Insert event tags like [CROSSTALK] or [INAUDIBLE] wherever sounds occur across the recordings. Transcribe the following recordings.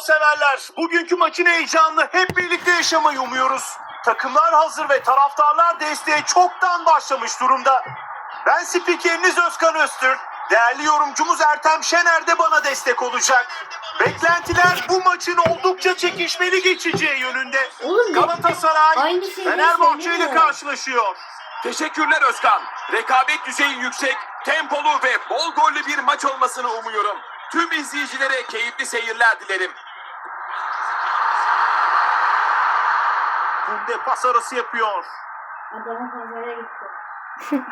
severler, bugünkü maçın heyecanını hep birlikte yaşamayı umuyoruz. Takımlar hazır ve taraftarlar desteğe çoktan başlamış durumda. Ben spikeriniz Özkan Öztürk. Değerli yorumcumuz Ertem Şener de bana destek olacak. Beklentiler bu maçın oldukça çekişmeli geçeceği yönünde. Oğlum Galatasaray Fenerbahçe ile karşılaşıyor. Teşekkürler Özkan. Rekabet düzeyi yüksek, tempolu ve bol gollü bir maç olmasını umuyorum. Tüm izleyicilere keyifli seyirler dilerim. Kunde pas arası yapıyor. Adamın pazara gitti. [LAUGHS]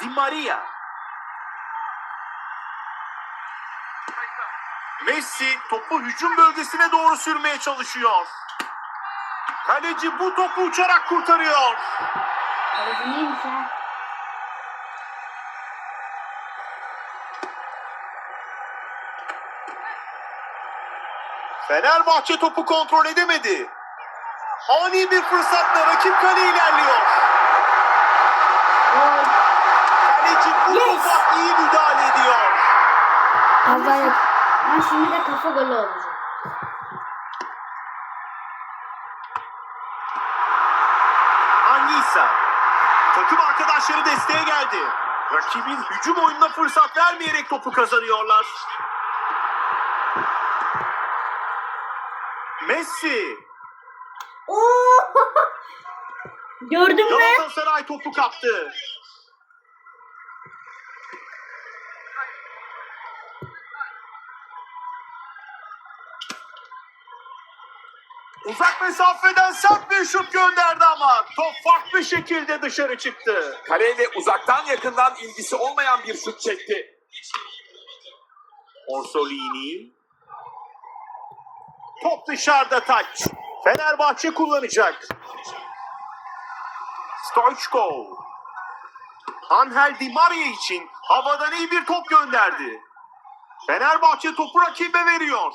Di Maria. Messi topu hücum bölgesine doğru sürmeye çalışıyor. Kaleci bu topu uçarak kurtarıyor. Kaleci neymiş ha? Fenerbahçe topu kontrol edemedi. Ani bir fırsatla rakip kale ilerliyor. Kaleci bu Yes. topa iyi müdahale ediyor. Pazar Ben şimdi de kafa golü olacak. Angisa. Takım arkadaşları desteğe geldi. Rakibin hücum oyununa fırsat vermeyerek topu kazanıyorlar. Messi. Oo! [LAUGHS] Gördün mü? Galatasaray topu kaptı. Uzak mesafeden sert bir şut gönderdi ama top farklı şekilde dışarı çıktı. Kaleyle uzaktan yakından ilgisi olmayan bir şut çekti. Orsolini. Top dışarıda taç. Fenerbahçe kullanacak. Stoichkov. Angel Di Maria için havadan iyi bir top gönderdi. Fenerbahçe topu rakibe veriyor.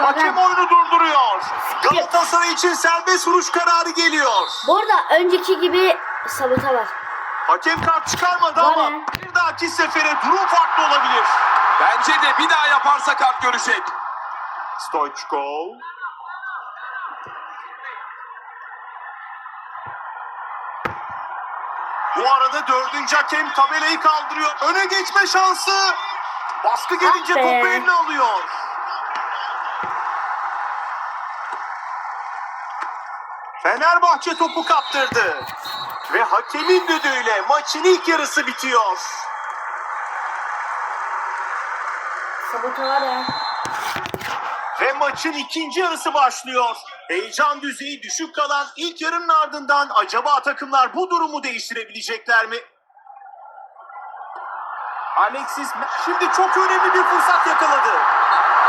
Hakem oyunu durduruyor. Galatasaray için serbest vuruş kararı geliyor. Bu arada önceki gibi sabote var. Hakem kart çıkarmadı Var ama bir dahaki sefere durum farklı olabilir. Bence de bir daha yaparsa kart görecek. Stoichkov. Bu arada dördüncü hakem tabelayı kaldırıyor. Öne geçme şansı. Baskı gelince Ah be. topu eline alıyor. Fenerbahçe topu kaptırdı. Ve hakemin düdüğüyle maçın ilk yarısı bitiyor. Ya. Ve maçın ikinci yarısı başlıyor. Heyecan düzeyi düşük kalan ilk yarının ardından acaba takımlar bu durumu değiştirebilecekler mi? Alexis şimdi çok önemli bir fırsat yakaladı.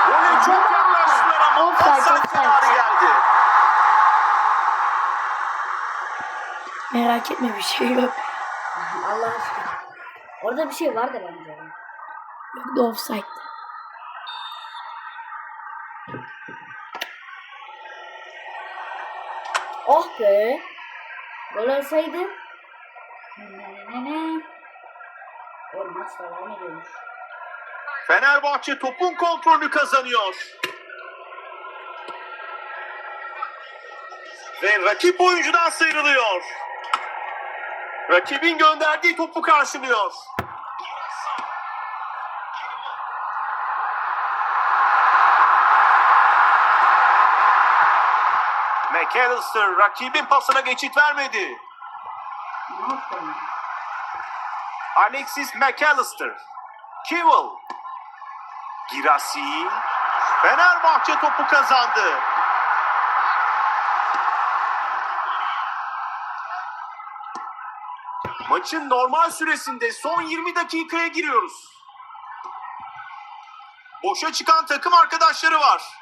Gole çok yaklaştılar ama offside. kararı geldi. Merak etme bir şey yok. Allah aşkına. Orada bir şey vardı bence. Yok da offside. Oh be. Gol olsaydı. Ne ne ne. O maç devam ediyormuş. Fenerbahçe topun kontrolünü kazanıyor. Ve rakip oyuncudan sıyrılıyor. Rakibin gönderdiği topu karşılıyor. McAllister rakibin pasına geçit vermedi. Alexis McAllister. Kewell. Girassi. Fenerbahçe topu kazandı. Maçın normal süresinde son 20 dakikaya giriyoruz. Boşa çıkan takım arkadaşları var.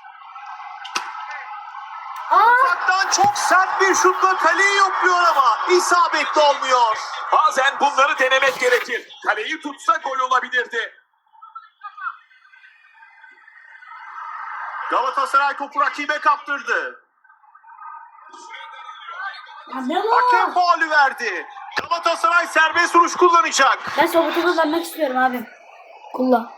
Uzaktan çok sert bir şutla kaleyi yokluyor ama isabetli olmuyor. Bazen bunları denemek gerekir. Kaleyi tutsa gol olabilirdi. Galatasaray topu rakibe kaptırdı. Ya ne Hakem var? faulü verdi. Galatasaray serbest vuruş kullanacak. Ben sobotu kullanmak istiyorum abi. Kullan.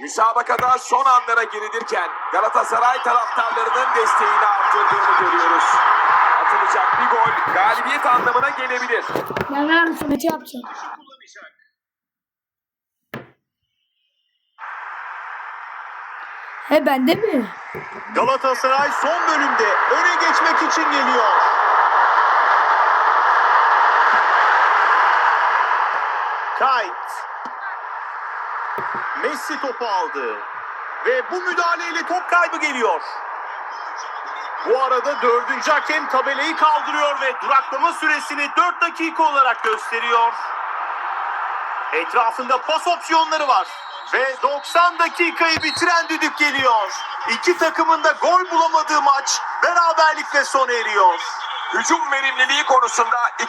Müsabakada son anlara girilirken Galatasaray taraftarlarının desteğini arttırdığını görüyoruz. Atılacak bir gol galibiyet anlamına gelebilir. Ben ver Samet'i yapacağım. He bende mi? Galatasaray son bölümde öne geçmek için geliyor. Kayt. Messi topu aldı. Ve bu müdahaleyle top kaybı geliyor. Bu arada dördüncü hakem tabelayı kaldırıyor ve duraklama süresini 4 dakika olarak gösteriyor. Etrafında pas opsiyonları var. Ve 90 dakikayı bitiren düdük geliyor. İki takımın da gol bulamadığı maç beraberlikle sona eriyor. Hücum verimliliği konusunda iki